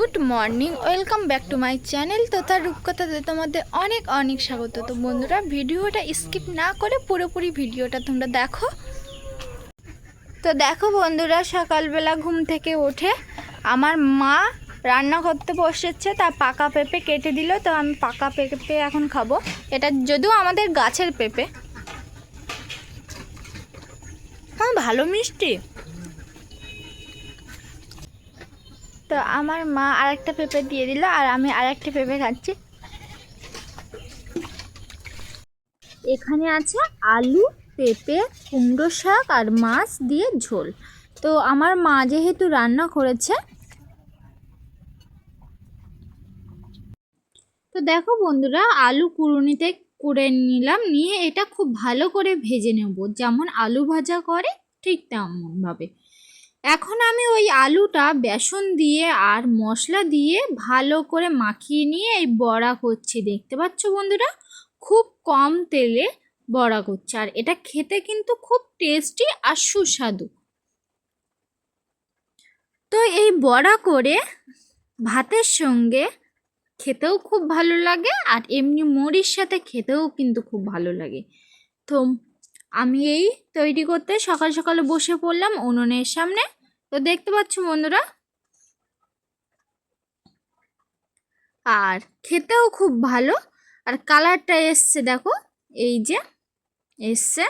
Good morning, welcome back to my channel তথা রূপকথাতে তোমাদের অনেক অনেক স্বাগত। তো বন্ধুরা, ভিডিওটা স্কিপ না করে পুরোপুরি ভিডিওটা তোমরা দেখো। তো দেখো বন্ধুরা, সকালবেলা ঘুম থেকে ওঠে আমার মা রান্না করতে বসেছে তা পাকা পেঁপে কেটে দিল, তো আমি পাকা পেঁপে এখন খাব। এটা যদিও আমাদের গাছের পেঁপে। হ্যাঁ ভালো মিষ্টি। তো আমার মা আরেকটা পেঁপে দিয়ে দিল আর আমি আরেকটা পেঁপে খাচ্ছি। এখানে আছে আলু, পেঁপে, কুমড়ো শাক আর মাছ দিয়ে ঝোল। তো আমার মা যেহেতু রান্না করেছে, তো দেখো বন্ধুরা, আলু কুড়ুনিতে কুড়ে নিলাম, নিয়ে এটা খুব ভালো করে ভেজে নেব। যেমন আলু ভাজা করে ঠিক তেমনভাবে। এখন আমি ওই আলুটা বেসন দিয়ে আর মশলা দিয়ে ভালো করে মাখিয়ে নিয়ে এই বড়া করছি। দেখতে পাচ্ছ বন্ধুরা? খুব কম তেলে বড়া করছে। আর এটা খেতে কিন্তু খুব টেস্টি আর সুস্বাদু। তো এই বড়া করে ভাতের সঙ্গে খেতেও খুব ভালো লাগে আর এমনি মুড়ির সাথে খেতেও কিন্তু খুব ভালো লাগে। তো আমি এই তৈরি করতে সকাল সকালে বসে পড়লাম উনুনের সামনে। তো দেখতে পাচ্ছ বন্ধুরা, আর খেতেও খুব ভালো। আর কালারটা এসছে দেখো, এই যে এসছে।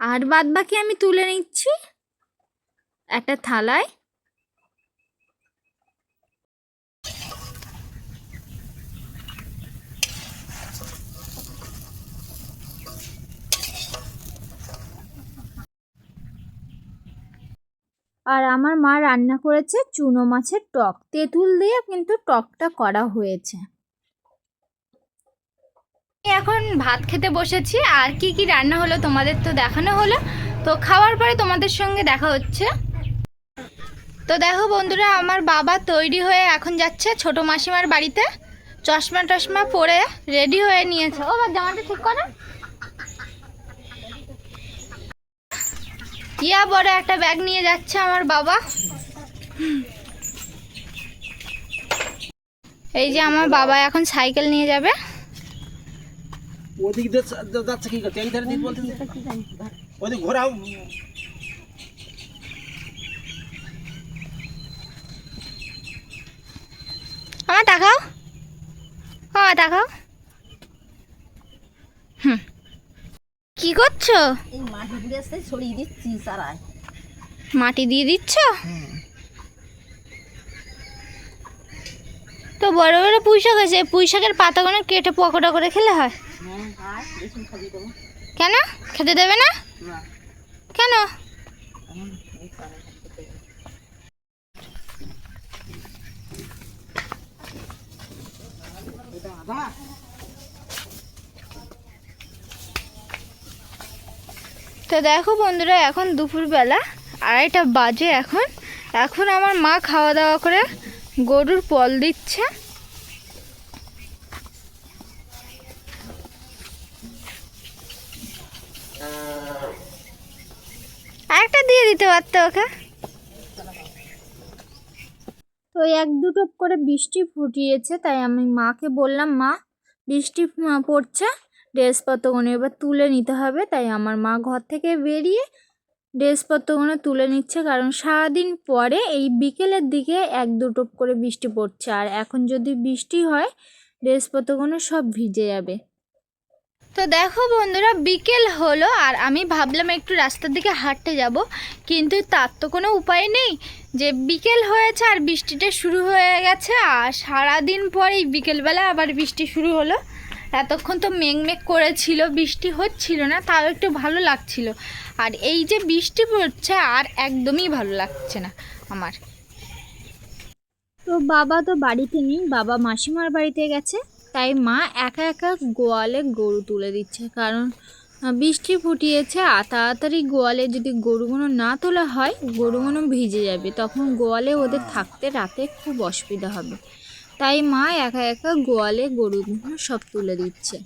আর বাদ বাকি আমি তুলে নিচ্ছি একটা থালায়। আর আমার মা রান্না করেছে চুনো মাছের টক। তেঁতুল দিয়ে কিন্তু টকটা করা হয়েছে। এখন ভাত খেতে বসেছি। আর কি কি রান্না হলো তোমাদের তো দেখানো হলো। তো খাওয়ার পরে তোমাদের সঙ্গে দেখা হচ্ছে। তো দেখো বন্ধুরা, আমার বাবা তৈরি হয়ে এখন যাচ্ছে ছোট মাসিমার বাড়িতে। চশমা টশমা পরে রেডি হয়ে নিয়েছে। ও বা জামাটা ঠিক করো। ইয়া বড় একটা ব্যাগ নিয়ে যাচ্ছে আমার বাবা। এই যে আমার বাবা এখন সাইকেল নিয়ে যাবে। ওদিক যাচ্ছে কি ধারে বলতে ওদিক ঘোরাও আমার তাকাও আমার তাকাও কি করছ? এই ছড়িয়ে দিচ্ছি মাটি দিয়ে দিচ্ছ? তো বড় বড় পুঁই শাক আছে পুঁই শাকের পাতাগুলো কেটে পকোড়া করে খেলে হয়? দেবো কেন? খেতে দেবে না? কেন চারায় খেতে দেবো। তো দেখো বন্ধুরা, এখন দুপুরবেলা, আড়াইটা বাজে এখন। এখন আমার মা খাওয়া দাওয়া করে গরুর পল দিচ্ছে। আরেকটা দিয়ে দিতে পারতো ওকে। তো এক দুটো করে বৃষ্টি ফুটিয়েছে, তাই আমি মাকে বললাম, মা, বৃষ্টি পড়ছে। ড্রেসপত্রগুলো এবার তুলে নিতে হবে। তাই আমার মা ঘর থেকে বেরিয়ে ড্রেসপত্রগুলো তুলে নিচ্ছে। কারণ সারাদিন পরে এই বিকেলের দিকে এক দুটো করে বৃষ্টি পড়ছে। আর এখন যদি বৃষ্টি হয়, ড্রেসপত্রগুলো সব ভিজে যাবে। তো দেখো বন্ধুরা, বিকেল হলো আর আমি ভাবলাম একটু রাস্তার দিকে হাঁটতে যাব। কিন্তু তার তো কোনো উপায় নেই। যে বিকেল হয়েছে আর বৃষ্টিটা শুরু হয়ে গেছে, আর সারাদিন পরেই বিকেলবেলা আবার বৃষ্টি শুরু হলো। এতক্ষণ তো মেঘ মেঘ করেছিল, বৃষ্টি হচ্ছিল না, তাও একটু ভালো লাগছিল। আর এই যে বৃষ্টি পড়ছে, আর একদমই ভালো লাগছে না আমার। তো বাবা তো বাড়িতে নেই, বাবা মাসিমার বাড়িতে গেছে, তাই মা একা একা গোয়ালে গরু তুলে দিচ্ছে। কারণ বৃষ্টি ফুটিয়েছে, আর তাড়াতাড়ি গোয়ালে যদি গরুগুলো না তোলা হয়, গরুগুলো ভিজে যাবে, তখন গোয়ালে ওদের থাকতে রাতে খুব অসুবিধা হবে। তাই মা একা একা গোয়ালে গরুগুলো সব তুলে দিচ্ছে।